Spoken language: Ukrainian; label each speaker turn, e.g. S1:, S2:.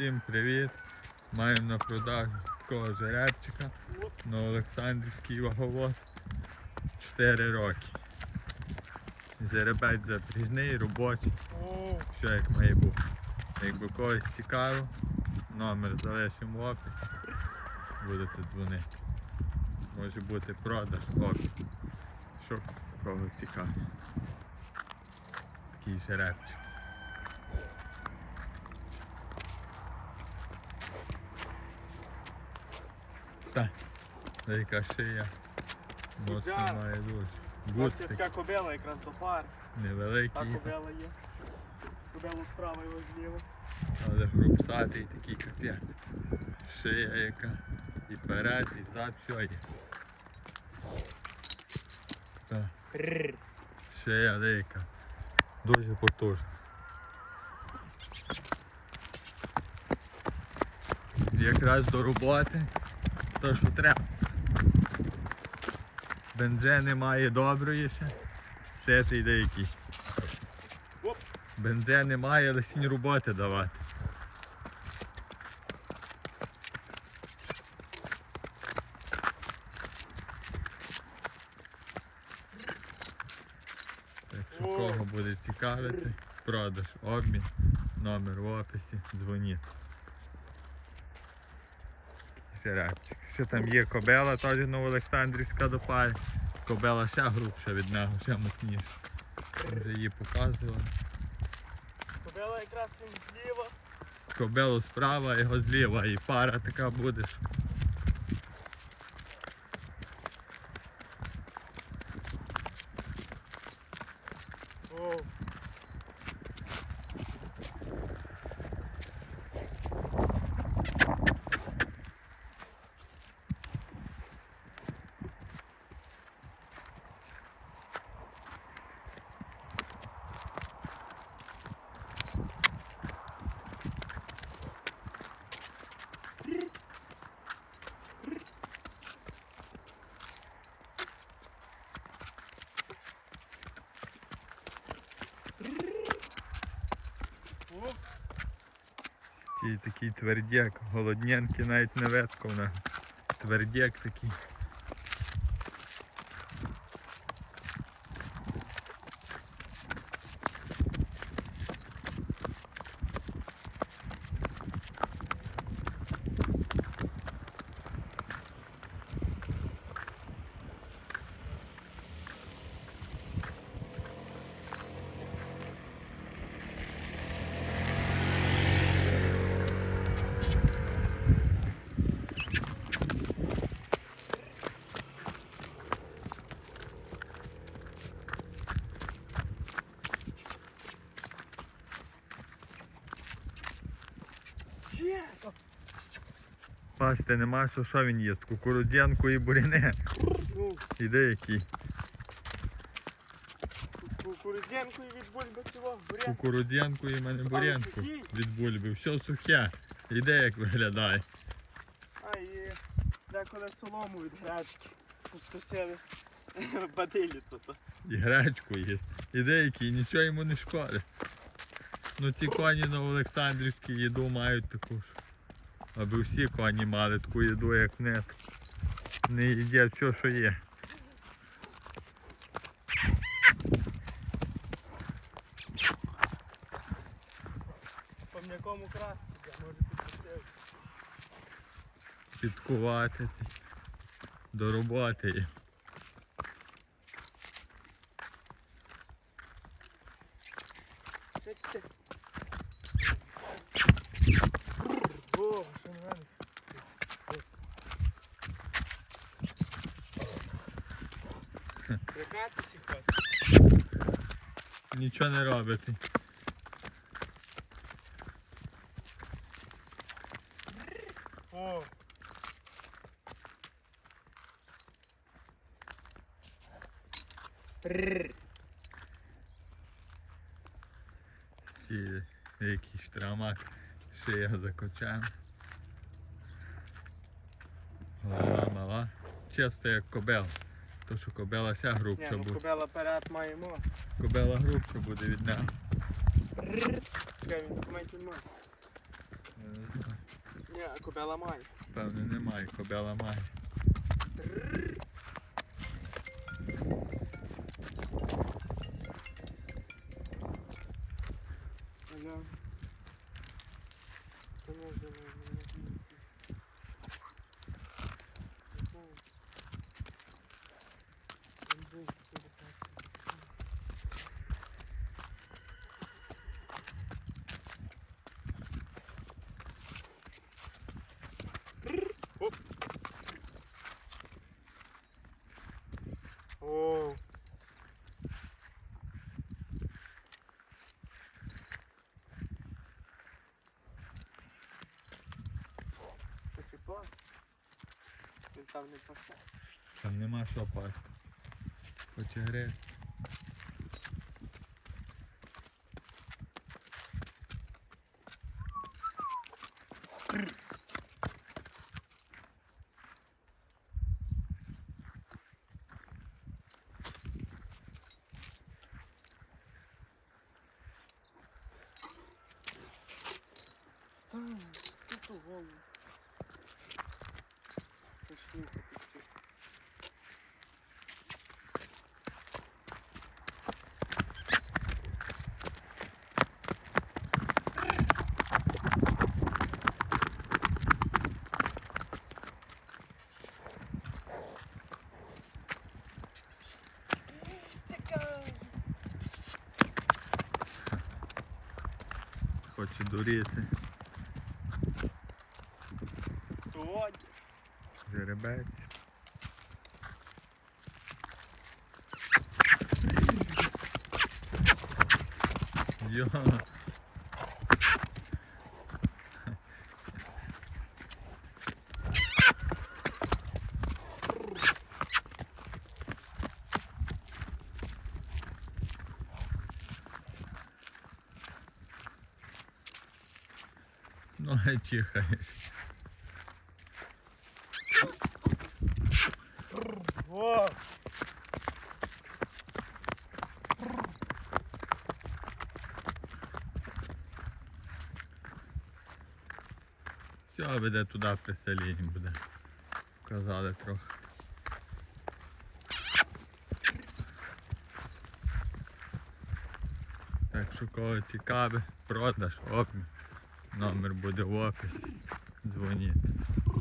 S1: Всім привіт! Маємо на продажу такого жеребчика на Олександрівський ваговоз 4 роки. Жеребець запріжний, робочий, все як має бути. Якби когось цікаво, номер залишимо в описі, будете дзвонити. Може бути продаж, опис. Що кого цікаво. Такий жеребчик. Так, яка шия.
S2: Буджар.
S1: має дуже.
S2: Ось є
S1: Густик
S2: така кобила якраз до пар. Та
S1: невеликий,
S2: кобила є. Кобилу справа і зліва.
S1: але хрупсатий такий капець. Шия яка. І перед, і зад, все є. Так, шия деяка. Дуже потужна. Якраз до роботи, то що треба. Бензини має доброї ще. Все Ситий деякий.
S2: Оп.
S1: Бензин немає, лише роботи давати. Якщо кого буде цікавити, продаж, обмін, номер в описі, дзвоніть. Жеребчик. Ще там є кобела, теж Новоолександрівська до пари. Кобела ще грубша від нього, ще мощніша. Вже її показували.
S2: Кобила якраз він зліва.
S1: Кобелу справа, його зліва, і пара така буде. що
S2: о,
S1: Такий такий твердяк, голоднянки навіть не ветко в. Твердяк такий.
S2: Є!
S1: Пасти нема, що що він їсть? Кукурудзянку і буряне.
S2: Ну,
S1: Іде який.
S2: кукурудзянку і від бульби цього, буряк.
S1: Кукурудзянку і мене бурянку від бульби. Все сухе. Іде як виглядає.
S2: А і деколи солому від гречки. Поскосили. Бадилі тут.
S1: І гречку їсть. Іде який, нічого йому не шкодить. Ну ці коні на Олександрівській їду мають таку ж. Аби всі коні мали таку їду, як них. Не їдять все, що є.
S2: По м'якому красти, може підкосили.
S1: Підкувати до роботи.
S2: Чекайте. О, що не мене. Прикатися хоче.
S1: Нічого не робити.
S2: О.
S1: Ці якийсь штрамак, шия за кочем. Голова мала. Чисто як кобел. То що кобела ще
S2: Ні,
S1: грубша
S2: ну
S1: буде.
S2: кобела перед маємо.
S1: Кобела грубша буде від.
S2: Рррр. Чекай, він документів
S1: знаю.
S2: Ні, кобела має.
S1: Певне немає, кобела має.
S2: Не знаю. Не О. Почепа. Він там не пасе.
S1: Там нема що пасти. Хоче гризти.
S2: голову. Почну попустити.
S1: Хочу дуріти. Жеребець. Йо. Ноги чихаєш.
S2: О!
S1: Все, буде туди приселінь буде. Показали трохи. Так що кого цікаве, продаж, обмін. Номер буде в описі. Дзвоніть.